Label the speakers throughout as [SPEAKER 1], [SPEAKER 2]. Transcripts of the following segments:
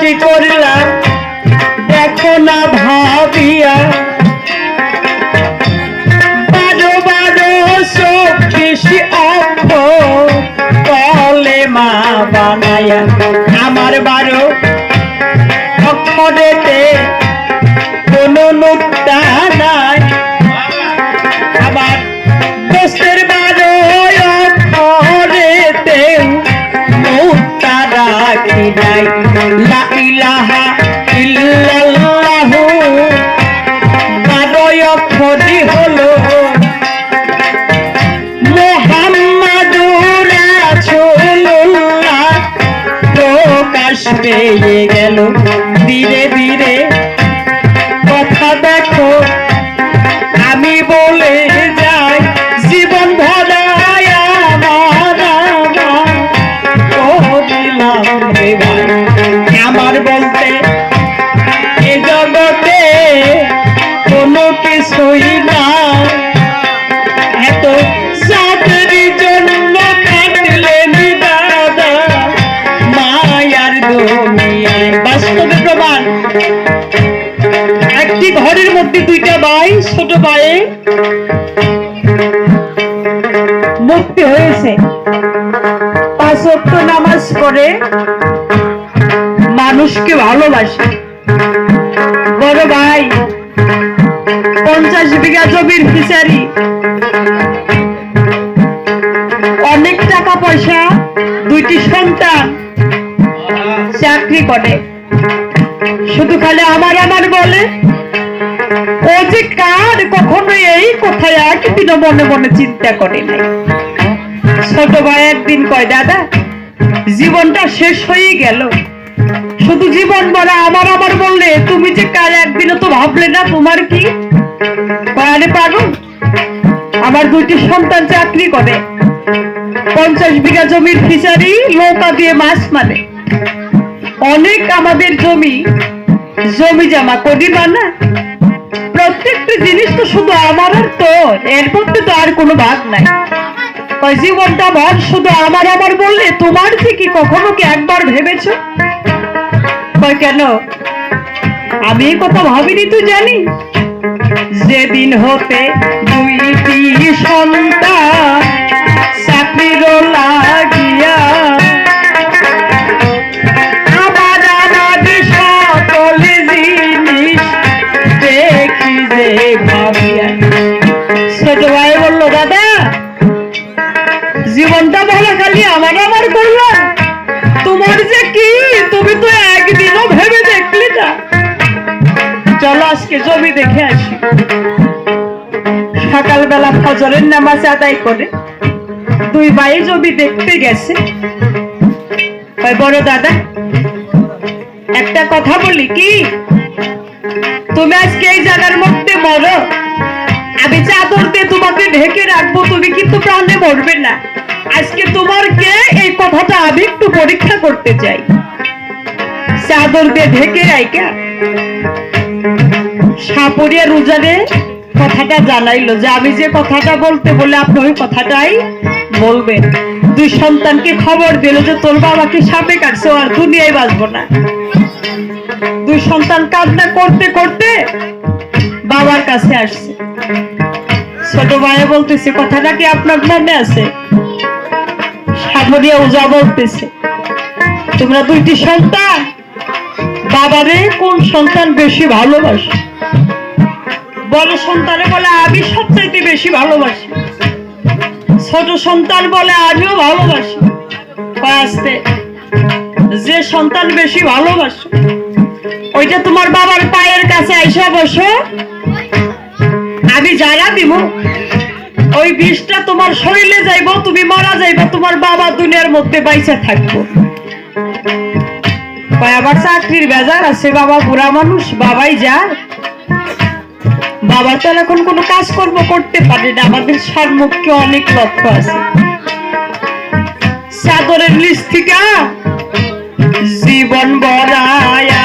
[SPEAKER 1] সৃষ্টি করলাম দেখো না ভাবিয়া। বারো বারো চব্বিশ অক্ষ কলে মা বানায়া। আমার বারো অক্ষরেতে মধ্যে দুইটা ভাই ছোট ভাইয়ে মুক্তি হয়েছে। পাঁচ ওয়াক্ত নামাজ পড়ে মানুষকে ভালোবাসে। বড় ভাই, পঞ্চাশ বিঘা জমির ফিচারি অনেক টাকা পয়সা, দুইটি সন্তান চাকরি করে। শুধু খালি আমার আমার বলে যে কার কখনো এই কোথায় একদিনও মনে মনে চিন্তা করে নাই? ছোট ভাই একদিন কয়, দাদা, জীবনটা শেষ হয়ে গেল। শুধু জীবন বলা, আমার আমার বললে, তুমি যে কার একদিনও তো ভাবলে না, তোমার কি? আরে পারো আমার দুইটি সন্তান চাকরি করে। পঞ্চাশ বিঘা জমির ফিচারি নৌকা দিয়ে মাছ মানে। অনেক আমাদের জমি জমি জমা করি না প্রত্যেকটা জিনিস তো শুধু আমার আর তোর। এর মধ্যে তো আর কোনো ভাগ নাই। জীবনটা ভর শুধু আমার আমার বললে তোমার থেকে কখনো কি একবার ভেবেছো? কেন? আমি কথা ভাবিনি তুই জানি। যেদিন হতে দুইটি সন্তান চাকরির লাগিয়া ছোট ভাই বলল, দাদা, জীবনটা ভালো, খালি আমার আমার করলাম তোমার যে কি? তুমি তো একদিনও ভেবে দেখলি না। চলো আজকে জমি দেখে আসি। সকালবেলা ফজরের নামাজ আদায় করে দুই ভাই জমি দেখতে গেছে। বড় দাদা, একটা কথা বলি কি? তুমি আজকে এই জায়গার মধ্যে মরো আমি চাদর দিয়ে তোমাকে ঢেকে রাখব, তুমি কিন্তু প্রাণে মরবে না। আজকে তোমার কে? এই কথাটা আমি একটু পরীক্ষা করতে চাই। চাদর দিয়ে ঢেকে রাইকা সাপরিয়া রুজারে কথাটা জানাইলো যে, আমি যে কথাটা বলতে বলে আপনি ওই কথাটাই বলবেন। দুই সন্তানকে খবর দিল যে, তোর বাবাকে সাপে কাটছে? আর দুনিয়ায় বাঁচবো না। দুই সন্তান করতে করতে বাবার কাছে আসছে। ছোট ভাই বলতেছে কথাটা কি আপনার মনে আছে? সাগরিয়া উজা বলতেছে, তোমরা দুইটি সন্তান? বাবারে, কোন সন্তান বেশি ভালোবাসে? বড় সন্তানে বলে, আমি সবচাইতে বেশি ভালোবাসি। ছোট সন্তান বলে, আমিও ভালোবাসি। আসতে, যে সন্তান বেশি ভালোবাসে, ওইটা তোমার বাবার পায়ের কাছে আইসা বসো। আমি যারা দিব। ওই বিষটা তোমার শরীরে যাইব, তুমি মারা যাইব, তোমার বাবা দুনিয়ার মধ্যে বাইসা থাকব। আবার চাকরির বেজার আছে, বাবা বুড়া মানুষ, বাবাই যায় বাবা তো এখন কোনো কাজ কর্ম করতে পারে না, আমাদের সম্মুখে অনেক লক্ষ্য আছে। চাদরের নিচ থেকে জীবন বড়ায়া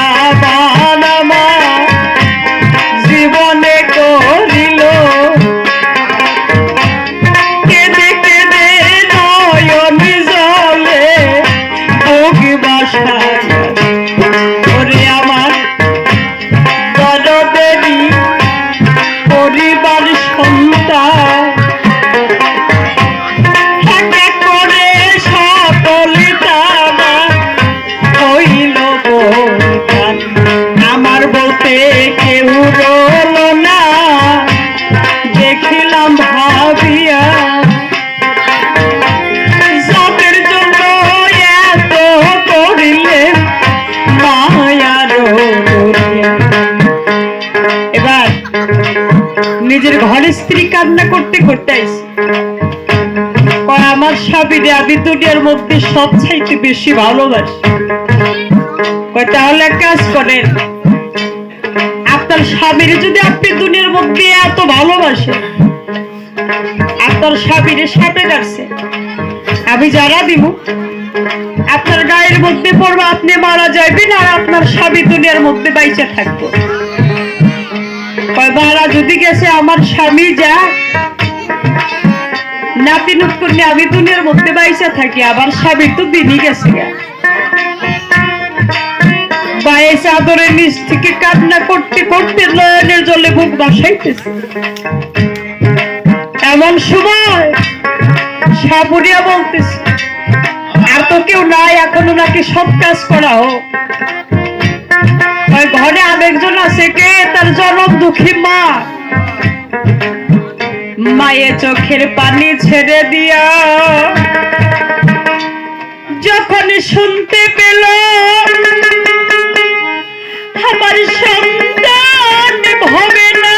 [SPEAKER 1] নিজের ঘরের স্ত্রী কান্না করতে করতে কয় আমার স্বামীরে আমি দুনিয়ার মধ্যে সব চাইতে বেশি ভালোবাসি। তাহলে কাজ করেন, আপনার স্বামীর যদি আপনি দুনিয়ার মধ্যে এত ভালোবাসেন, আপনার স্বামীরে সাপে কাটছে, আমি যারা দিব, আপনার গায়ের মধ্যে পড়ব, আপনি মারা যাইবেন আর আপনার স্বামী দুনিয়ার মধ্যে বাইচা থাকব। কয় যদি গেছে আমার স্বামী যা, নাতি নুটকুর নিয়ে আমি দুনিয়ার মধ্যে বাইচা থাকি, আবার স্বামী তো দিনই গেছে পায়ে চাদরের নিচ থেকে কান্না করতে করতে নয়নের জলে মুখ বাসাইতেছে। এমন সময় সাপুরিয়া বলতেছে, আর তো কেউ নাই, এখনও নাকি সব কাজ করা হোক। ঘরে আরেকজন আছে কে? তার জনম দুঃখী মা। মায়ের চোখের পানি ছেড়ে দিয়া যখন শুনতে পেল, আমার সন্তান হবে না।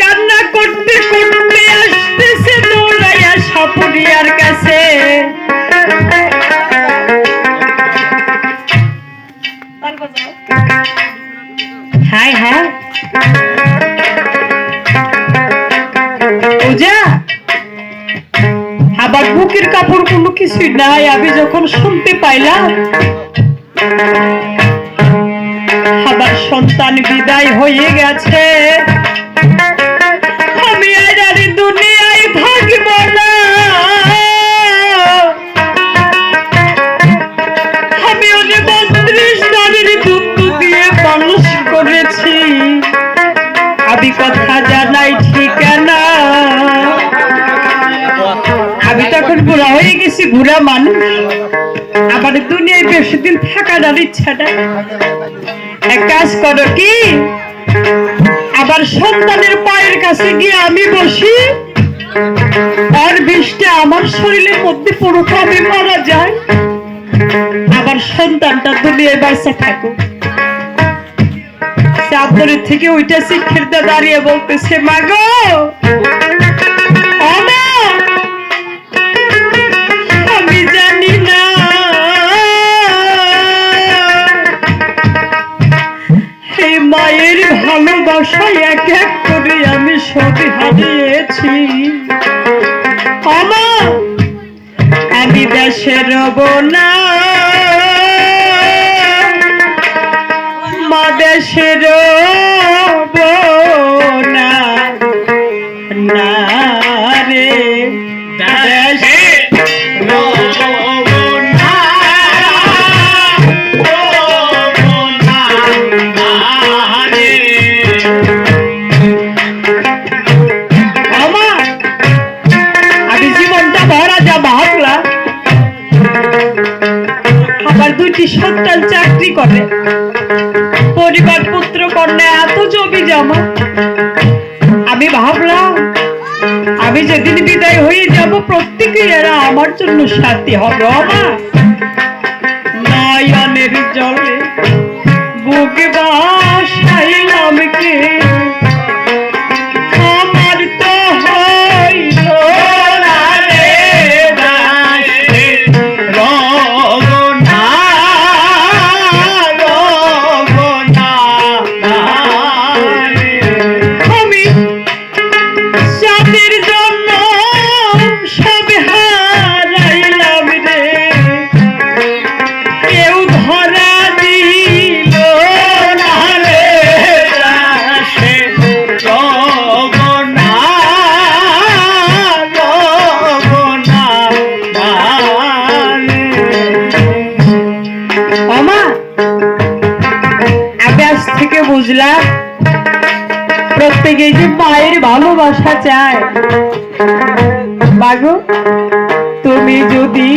[SPEAKER 1] কান্না করতে করতে আসতেছে দৌড়াইয়া সাপুরিয়ার কাছে। আবার বুকের কাপড় কোনো কিছুই নাই, আমি যখন শুনতে পাইলাম আবার সন্তান বিদায় হয়ে গেছে। মানুষ করেছি। আমি কথা জানাই ঠিকানা। আমি তখন বুড়া হয়ে গেছি, বুড়া মানুষ। আমার দুনিয়ায় বেশি দিন থাকার আর ইচ্ছা নাই। এক কাজ করো কি? আবার সন্তানের পায়ের কাছে গিয়ে আমি বসি। আর বিষটা আমার শরীরের মধ্যে আমি মারা যায় আবার সন্তানটা দুনিয়ায় বাঁচা থাকুক। চাদরের থেকে ওইটা শিক্ষের দাঁড়িয়ে বলতেছে মাগো! এক এক করে আমি সবই হারিয়েছি। না মা না রে আমার দুইটি সন্তান চাকরি করে। পরিবার পুত্র কন্যা, এত জমি জমা। আমি ভাবলাম, আমি যেদিন বিদায় হয়ে যাব প্রত্যেকে এরা আমার জন্য সাথী হবে আমার নয়নের জলে বুকে বাসাইলাম কে? প্রত্যেকে যে মায়ের ভালোবাসা চায় বাগো তুমি যদি